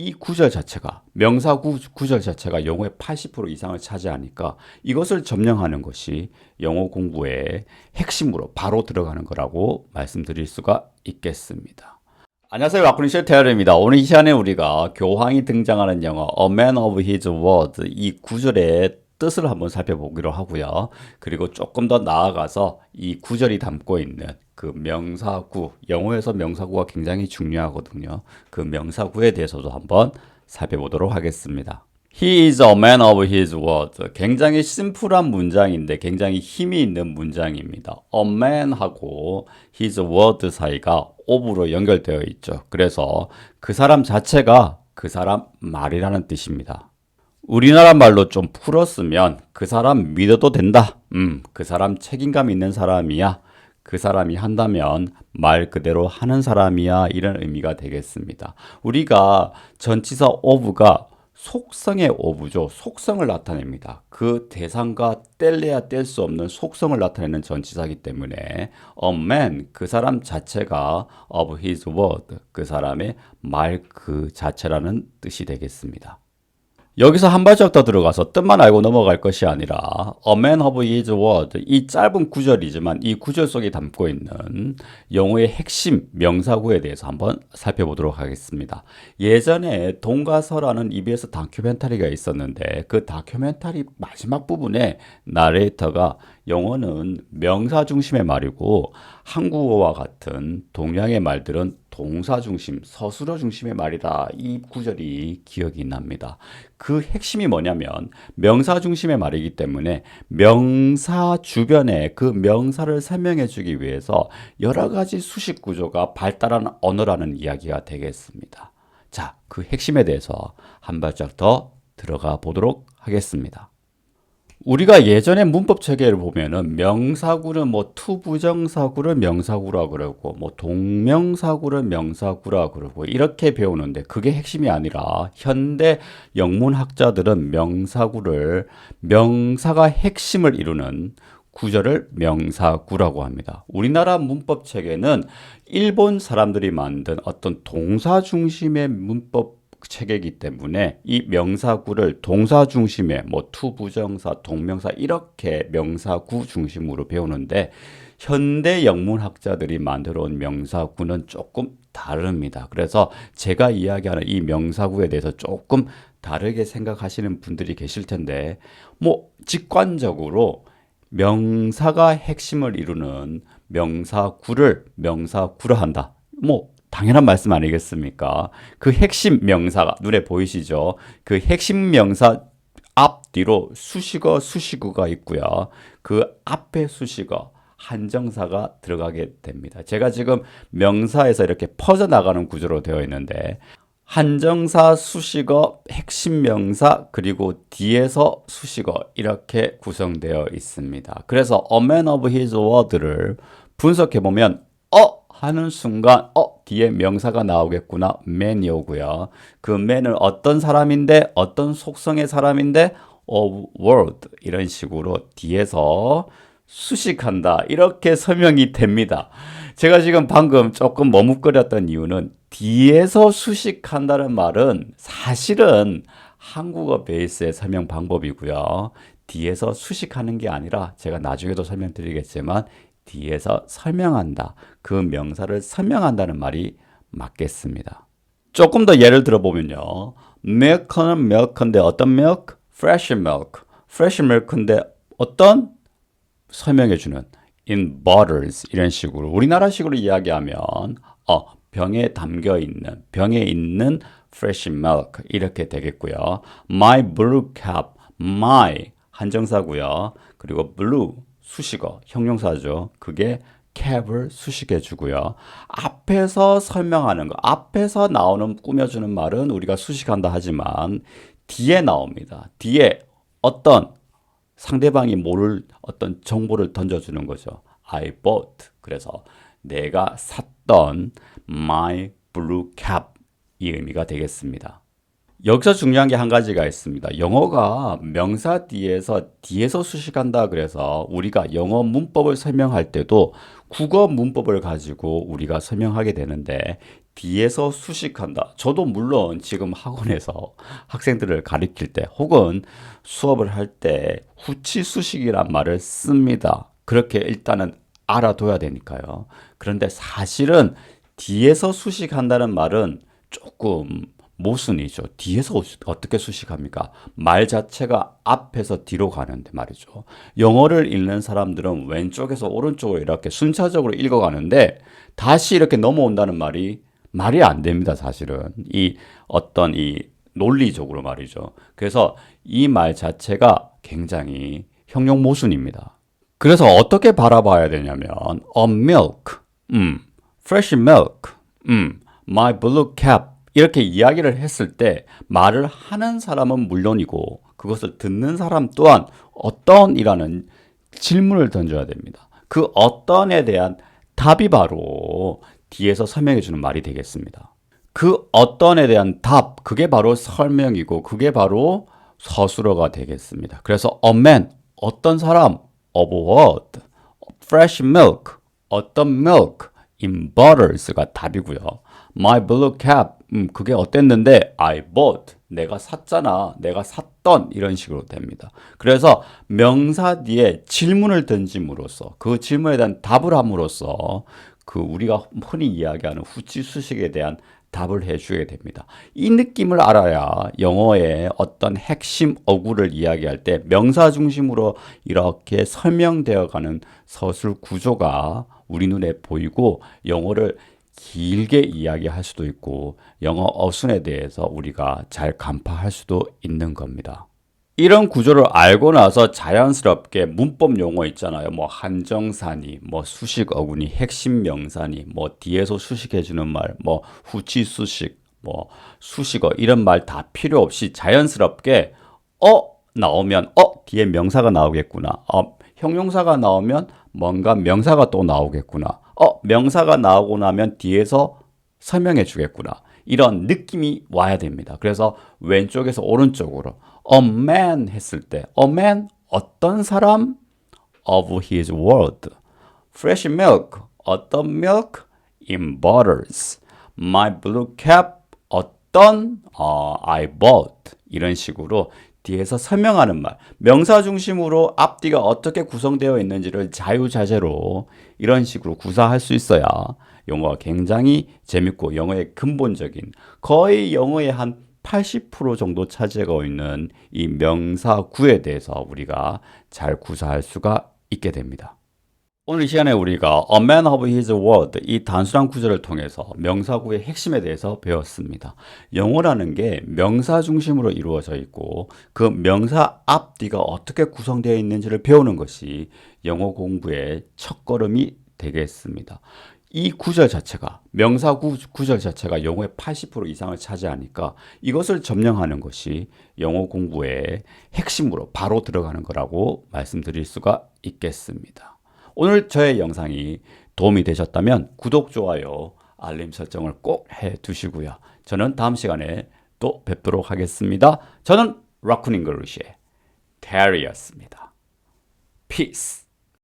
이 구절 자체가 명사 구, 구절 자체가 영어의 80% 이상을 차지하니까 이것을 점령하는 것이 영어 공부의 핵심으로 바로 들어가는 거라고 말씀드릴 수가 있겠습니다. 안녕하세요. 라쿠니쇼 테어입니다. 오늘 이 시간에 우리가 교황이 등장하는 영어 A Man of His Word 이 구절의 뜻을 한번 살펴보기로 하고요. 그리고 조금 더 나아가서 이 구절이 담고 있는 그 명사구, 영어에서 명사구가 굉장히 중요하거든요. 그 명사구에 대해서도 한번 살펴보도록 하겠습니다. He is a man of his word. 굉장히 심플한 문장인데 굉장히 힘이 있는 문장입니다. A man하고 his word 사이가 of로 연결되어 있죠. 그래서 그 사람 자체가 그 사람 말이라는 뜻입니다. 우리나라 말로 좀 풀었으면 그 사람 믿어도 된다. 음, 그 사람 책임감 있는 사람이야. 그 사람이 한다면 말 그대로 하는 사람이야. 이런 의미가 되겠습니다. 우리가 전치사 of가 속성의 오브죠. 속성을 나타냅니다. 그 대상과 뗄래야 뗄 수 없는 속성을 나타내는 전치사이기 때문에 a man 그 사람 자체가 of his word 그 사람의 말 그 자체라는 뜻이 되겠습니다. 여기서 한 발짝 더 들어가서 뜻만 알고 넘어갈 것이 아니라 A man of his word 이 짧은 구절이지만 이 구절 속에 담고 있는 영어의 핵심 명사구에 대해서 한번 살펴보도록 하겠습니다. 예전에 동가서라는 EBS 다큐멘터리가 있었는데 그 다큐멘터리 마지막 부분에 나레이터가 영어는 명사 중심의 말이고 한국어와 같은 동양의 말들은 동사 중심, 서술어 중심의 말이다. 이 구절이 기억이 납니다. 그 핵심이 뭐냐면 명사 중심의 말이기 때문에 명사 주변에 그 명사를 설명해 주기 위해서 여러 가지 수식 구조가 발달한 언어라는 이야기가 되겠습니다. 자, 그 핵심에 대해서 한 발짝 더 들어가 보도록 하겠습니다. 우리가 예전에 문법 체계를 보면은 명사구는 뭐 투부정사구를 명사구라 그러고 뭐 동명사구를 명사구라 그러고 이렇게 배우는데 그게 핵심이 아니라 현대 영문학자들은 명사구를 명사가 핵심을 이루는 구절을 명사구라고 합니다. 우리나라 문법 체계는 일본 사람들이 만든 어떤 동사 중심의 문법 체계이기 때문에 이 명사구를 동사 중심의 뭐 투부정사, 동명사 이렇게 명사구 중심으로 배우는데 현대 영문학자들이 만들어 온 명사구는 조금 다릅니다. 그래서 제가 이야기하는 이 명사구에 대해서 조금 다르게 생각하시는 분들이 계실 텐데 뭐 직관적으로 명사가 핵심을 이루는 명사구를 명사구라 한다. 뭐 당연한 말씀 아니겠습니까? 그 핵심 명사가 눈에 보이시죠? 그 핵심 명사 앞뒤로 수식어, 수식어가 있고요. 그 앞에 수식어, 한정사가 들어가게 됩니다. 제가 지금 명사에서 이렇게 퍼져나가는 구조로 되어 있는데 한정사, 수식어, 핵심 명사, 그리고 뒤에서 수식어 이렇게 구성되어 있습니다. 그래서 A man of his word를 분석해 보면 어 하는 순간 어 뒤에 명사가 나오겠구나 man이 오고요. 그 man은 어떤 사람인데 어떤 속성의 사람인데 of word 이런 식으로 뒤에서 수식한다 이렇게 설명이 됩니다. 제가 지금 방금 조금 머뭇거렸던 이유는 뒤에서 수식한다는 말은 사실은 한국어 베이스의 설명 방법이고요. 뒤에서 수식하는 게 아니라 제가 나중에도 설명드리겠지만 뒤에서 설명한다. 그 명사를 설명한다는 말이 맞겠습니다. 조금 더 예를 들어보면요. milk는 milk인데 어떤 milk? fresh milk. fresh milk인데 어떤? 설명해주는 in bottles 이런 식으로 우리나라식으로 이야기하면 어, 병에 담겨 있는 병에 있는 fresh milk 이렇게 되겠고요. My blue cap, my 한정사고요. 그리고 blue 수식어, 형용사죠. 그게 cap을 수식해 주고요. 앞에서 설명하는 거, 앞에서 나오는 꾸며주는 말은 우리가 수식한다 하지만 뒤에 나옵니다. 뒤에 어떤 상대방이 모를 어떤 정보를 던져주는 거죠. I bought. 그래서 내가 샀던 my blue cap 이 의미가 되겠습니다. 여기서 중요한 게 한 가지가 있습니다. 영어가 명사 뒤에서 뒤에서 수식한다 그래서 우리가 영어 문법을 설명할 때도 국어 문법을 가지고 우리가 설명하게 되는데 뒤에서 수식한다. 저도 물론 지금 학원에서 학생들을 가리킬 때 혹은 수업을 할 때 후치 수식이란 말을 씁니다. 그렇게 일단은 알아둬야 되니까요. 그런데 사실은 뒤에서 수식한다는 말은 조금 모순이죠. 뒤에서 어떻게 수식합니까? 말 자체가 앞에서 뒤로 가는데 말이죠. 영어를 읽는 사람들은 왼쪽에서 오른쪽으로 이렇게 순차적으로 읽어가는데 다시 이렇게 넘어온다는 말이 말이 안 됩니다, 사실은. 이 어떤 이 논리적으로 말이죠. 그래서 이 말 자체가 굉장히 형용 모순입니다. 그래서 어떻게 바라봐야 되냐면 a milk, 음, fresh milk, 음, my blue cap 이렇게 이야기를 했을 때 말을 하는 사람은 물론이고 그것을 듣는 사람 또한 어떤이라는 질문을 던져야 됩니다. 그 어떤에 대한 답이 바로 뒤에서 설명해 주는 말이 되겠습니다. 그 어떤에 대한 답, 그게 바로 설명이고 그게 바로 서술어가 되겠습니다. 그래서 a man, 어떤 사람, of what, fresh milk, 어떤 milk, in butters가 답이고요. My blue cap, 음, 그게 어땠는데 I bought, 내가 샀잖아, 내가 샀던 이런 식으로 됩니다. 그래서 명사 뒤에 질문을 던짐으로써 그 질문에 대한 답을 함으로써 그 우리가 흔히 이야기하는 후치 수식에 대한 답을 해주게 됩니다. 이 느낌을 알아야 영어의 어떤 핵심 어구를 이야기할 때 명사 중심으로 이렇게 설명되어 가는 서술 구조가 우리 눈에 보이고 영어를 길게 이야기할 수도 있고 영어 어순에 대해서 우리가 잘 간파할 수도 있는 겁니다. 이런 구조를 알고 나서 자연스럽게 문법 용어 있잖아요. 뭐 한정사니, 뭐 수식 어구니, 핵심 명사니, 뭐 뒤에서 수식해주는 말, 뭐 후치 수식, 뭐 수식어 이런 말 다 필요 없이 자연스럽게 어 나오면 어 뒤에 명사가 나오겠구나. 어 형용사가 나오면 뭔가 명사가 또 나오겠구나. 어 명사가 나오고 나면 뒤에서 설명해 주겠구나. 이런 느낌이 와야 됩니다. 그래서 왼쪽에서 오른쪽으로 a man 했을 때 a man 어떤 사람 of his word fresh milk 어떤 milk in butters my blue cap 어떤 어, I bought 이런 식으로 뒤에서 설명하는 말 명사 중심으로 앞뒤가 어떻게 구성되어 있는지를 자유자재로 이런 식으로 구사할 수 있어야 영어가 굉장히 재밌고 영어의 근본적인 거의 영어의 한 80% 정도 차지하고 있는 이 명사구에 대해서 우리가 잘 구사할 수가 있게 됩니다. 오늘 이 시간에 우리가 A man of his word 이 단순한 구절을 통해서 명사구의 핵심에 대해서 배웠습니다. 영어라는 게 명사 중심으로 이루어져 있고 그 명사 앞뒤가 어떻게 구성되어 있는지를 배우는 것이 영어 공부의 첫걸음이 되겠습니다. 이 구절 자체가 명사 구, 구절 자체가 영어의 80% 이상을 차지하니까 이것을 점령하는 것이 영어 공부의 핵심으로 바로 들어가는 거라고 말씀드릴 수가 있겠습니다. 오늘 저의 영상이 도움이 되셨다면 구독, 좋아요, 알림 설정을 꼭 해 두시고요. 저는 다음 시간에 또 뵙도록 하겠습니다. 저는 라쿤 잉글리시의 테리였습니다. Peace.